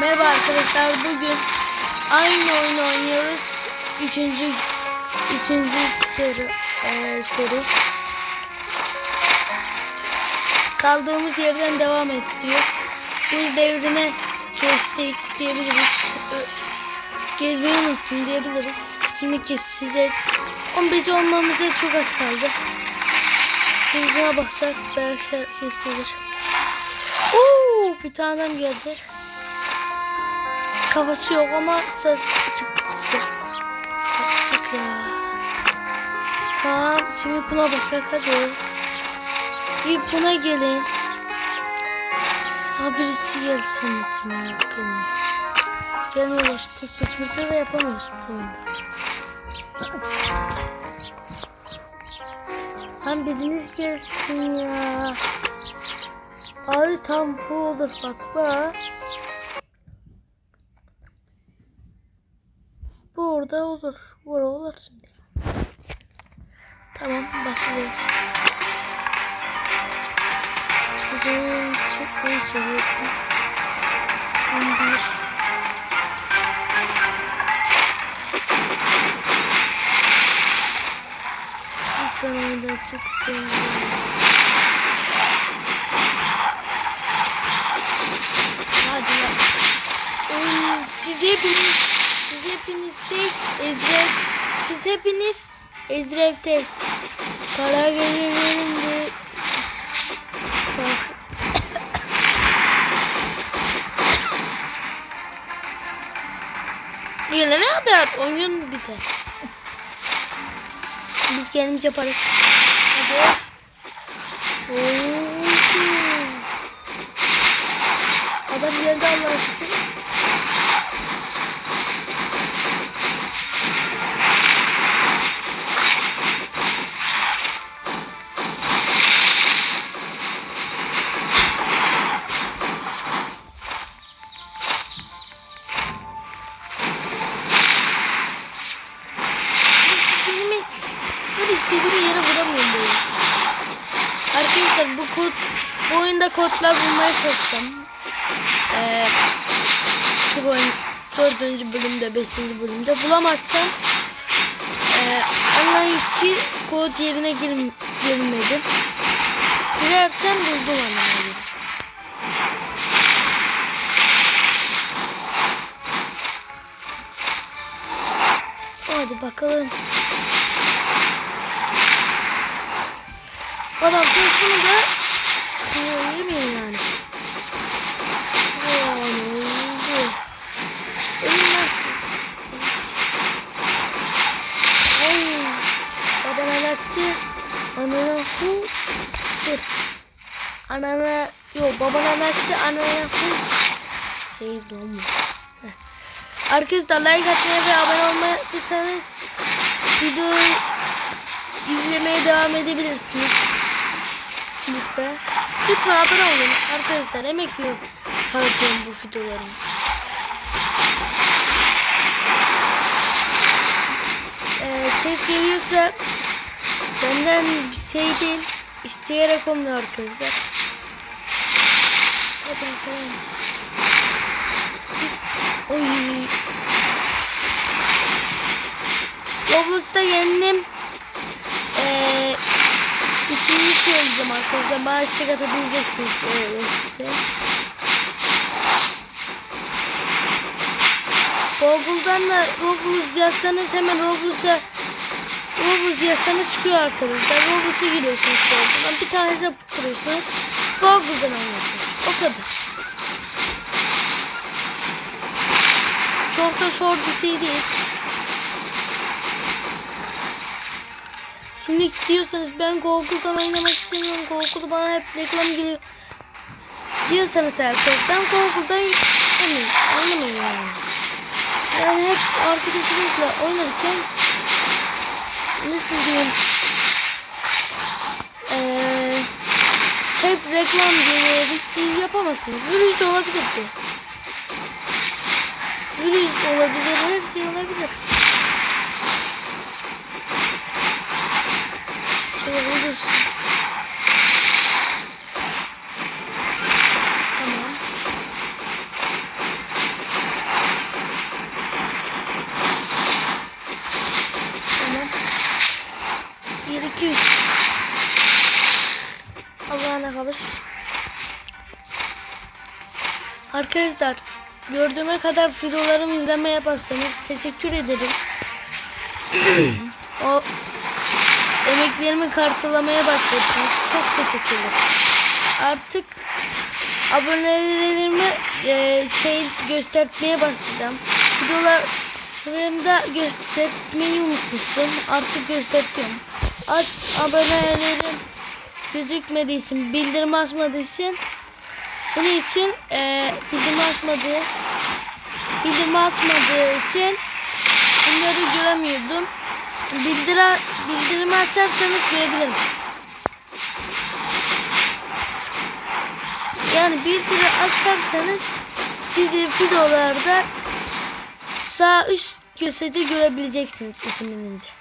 Merhaba arkadaşlar bugün aynı oyunu oynuyoruz. Üçüncü, üçüncü soru, eee, soru. Kaldığımız yerden devam ediyoruz. Buz devrine kestik diyebiliriz. Gezmeyi unuttum diyebiliriz. Şimdi kes size 15 olmamıza çok az kaldı. Şimdi buna baksak belki herkes gelir. Oo, bir tane adam geldi. Kafası yok ama ses çıktı çıktı. Çık ya. Tamam şimdi buna basak hadi. Bir buna gelin. Ha birisi geldi zannettim ya. Gelmiyor. Gelmiyorlar. Tek başımıza da yapamıyoruz bu oyunu. Lan biriniz gelsin ya. Abi tam bu olur bak bak. Bu orada olur. Bu olur şimdi. Tamam başlıyoruz. Çocuğun çıkmayı seviyorum. Son bir. Lütfen oyundan çıktım. Hadi ya. Oy, siz hepiniz, siz hepiniz de Ezrev, siz hepiniz Ezrev'de para gelirim de. Gelene kadar oyun biter. Biz kendimiz yaparız. Hadi. Oo. Adam geldi Allah'a şükür. Kodlar bulmaya çalışacağım. Ee, şu oyun dördüncü bölümde, beşinci bölümde bulamazsam ee, anlayın ki kod yerine gir, girmedim. Girersem buldum gelir. Hadi bakalım. Adam sesini de yemeyin yani. Oo, ne oldu? Ölüm nasıl? Ay, baban anlattı. Anana hu. Dur. Anana, yok baban anlattı. Anana hu. Şey lan. Arkadaşlar like atmayı ve abone olmadıysanız videoyu izlemeye devam edebilirsiniz. Lütfen. Lütfen abone olun arkadaşlar. Emek yok harcıyorum bu videoların. Ee, ses geliyorsa benden bir şey değil. isteyerek olmuyor arkadaşlar. Hadi bakalım. Oy. Roblox'ta yendim. Ee, ismini söyleyeceğim arkadaşlar. Bana istek atabileceksiniz böyle size. Google'dan da Roblox yazsanız hemen Roblox'a Roblox yazsanız çıkıyor arkadaşlar. Roblox'a giriyorsunuz Google'dan. Bir tane hesap kuruyorsunuz. Google'dan oynuyorsunuz. O kadar. Çok da zor bir şey değil. Şimdi diyorsanız ben Google'dan oynamak istemiyorum. Google'da bana hep reklam geliyor. Diyorsanız arkadaşlar Google'dan oynamayın. Oynamayın yani. Yani hep arkadaşınızla oynarken nasıl diyeyim ee, hep reklam geliyor. Yapamazsınız. Virüs de olabilir bu. Virüs olabilir, her şey olabilir. Arkadaşlar gördüğüme kadar videolarımı izlemeye başladınız. Teşekkür ederim. o emeklerimi karşılamaya başladınız. Çok teşekkürler. Artık abonelerimi e, şey göstermeye başlayacağım. Videolarımda göstermeyi unutmuştum. Artık gösteriyorum. Aç abonelerin gözükmediysin, bildirim açmadıysan bunun için e, bildirim açmadığı bildirim açmadığı için bunları göremiyordum. Bildira, bildirim açarsanız görebilirim. Yani bildiri açarsanız sizi videolarda sağ üst köşede görebileceksiniz isminizi.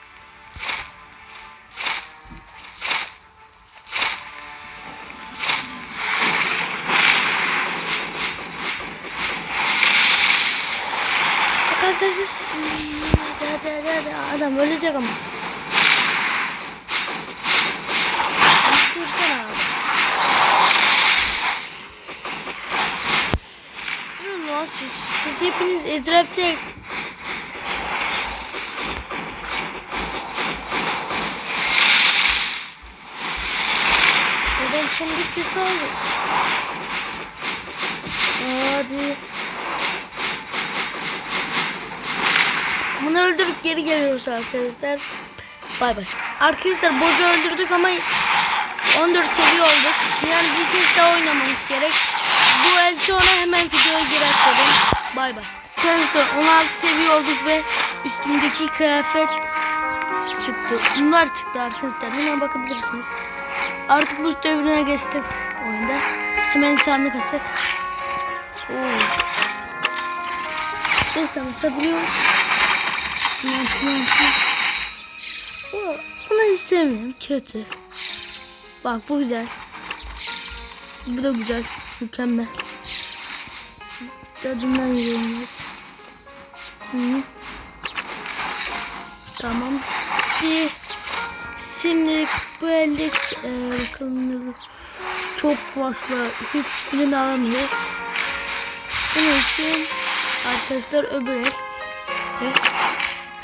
Hadi hadi hadi. Adam ölecek ama. Dursana abi. Durun lan siz, siz hepiniz Ezrep'te Neden çamur kesi oldu? Hadi. Bunu öldürüp geri geliyoruz arkadaşlar. Bay bay. Arkadaşlar bozu öldürdük ama 14 seviye olduk. Yani bir kez daha oynamamız gerek. Bu el sonra hemen videoya geri açalım. Bay bay. Arkadaşlar 16 seviye olduk ve üstümdeki kıyafet çıktı. Bunlar çıktı arkadaşlar. Hemen bakabilirsiniz. Artık bu devrine geçtik oyunda. Hemen sandık açık. Oo. Neyse şundan. Bu- Bunu hiç sevmiyorum. Kötü. Bak bu güzel. Bu da güzel. Mükemmel. Tadından yiyoruz. Tamam. Bir Şimdi bu elde e, bakalım. Çok fazla hiçbirini alamıyoruz. Bunun için arkadaşlar öbür el. Ve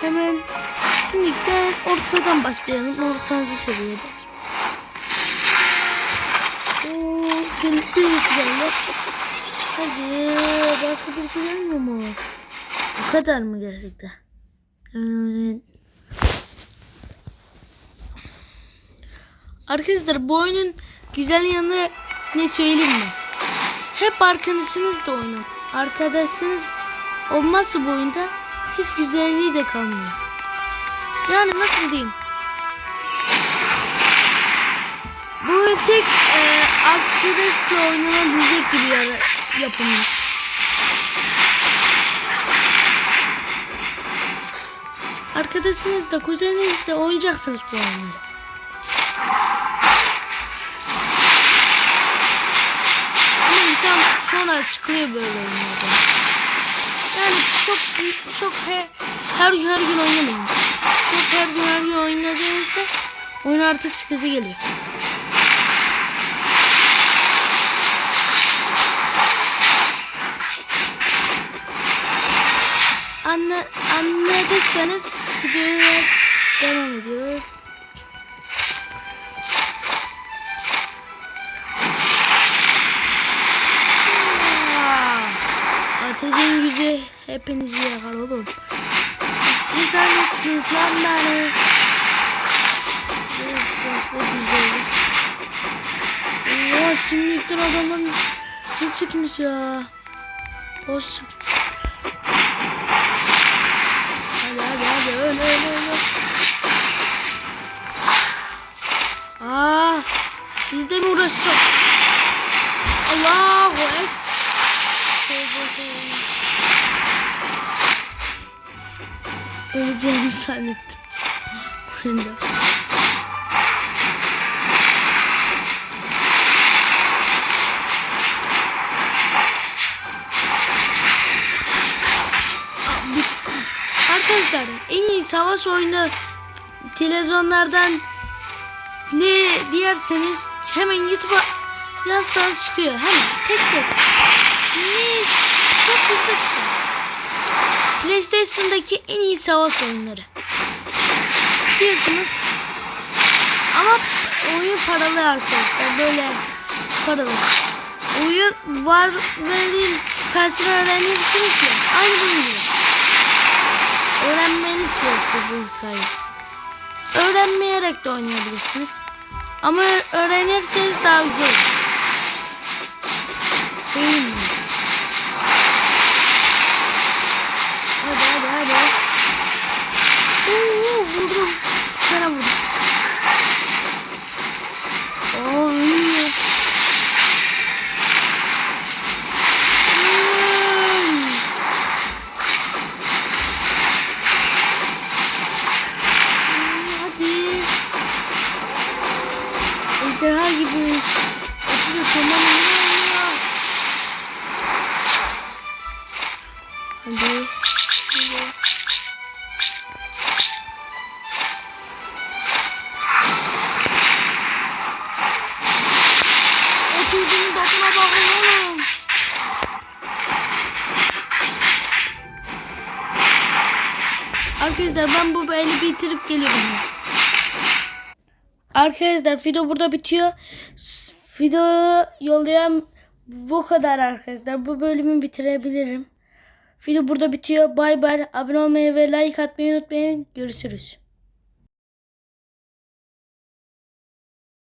hemen şimdiden ortadan başlayalım. Ortancı seviyede. Oo, birlikte güzeller. Hadi başka birisi gelmiyor mu? Bu kadar mı gerçekten? Evet. Arkadaşlar bu oyunun güzel yanı ne söyleyeyim mi? Hep arkadaşınız da oynayın. Arkadaşınız olmazsa bu oyunda hiç güzelliği de kalmıyor. Yani nasıl diyeyim? Bu oyun tek e, arkadaşla oynanabilecek gibi yara- yapılmış. Arkadaşınızla, kuzeninizle oynayacaksınız bu oyunları. Ama insan sonra çıkıyor böyle oyunlardan. Çok çok he, her her gün oynamayın. Çok her gün her gün oynadığınızda oyun artık sıkıcı geliyor. Anla, anladıysanız hepinizi yakar oğlum. Siz güzel ettiniz lan beni. Biraz fazla güzel. Ya şimdilikten adamın ne çıkmış ya. Olsun. Hadi hadi hadi öyle öyle öyle. Aa, siz de mi uğraşacaksınız? Allahu Ekber. Öleceğimi zannettim. Oyunda. Arkadaşlar en iyi savaş oyunu televizyonlardan ne diyerseniz hemen YouTube'a yazsanız çıkıyor. Hemen tek tek. Ne PlayStation'daki en iyi savaş oyunları. Diyorsunuz. Ama oyun paralı arkadaşlar. Böyle paralı. Oyun var değil. Karşısına öğrenirsiniz ya. Aynı bunun. Öğrenmeniz gerekiyor bu hikayeyi. Öğrenmeyerek de oynayabilirsiniz. Ama öğrenirseniz daha güzel. Söyleyeyim mi? Hadi hadi hadi. Oo, vurdum. Sana vurdum. Oo, ölüyor. Hmm. Hadi. Ejderha gibi. Ötesi tamam oluyor. Hadi. Hadi. Oturduğun tadına bakın oğlum. Arkadaşlar ben bu beni bitirip geliyorum. Arkadaşlar video burada bitiyor. S- Video yollayan bu kadar arkadaşlar. Bu bölümü bitirebilirim. Video burada bitiyor. Bay bay. Abone olmayı ve like atmayı unutmayın. Görüşürüz.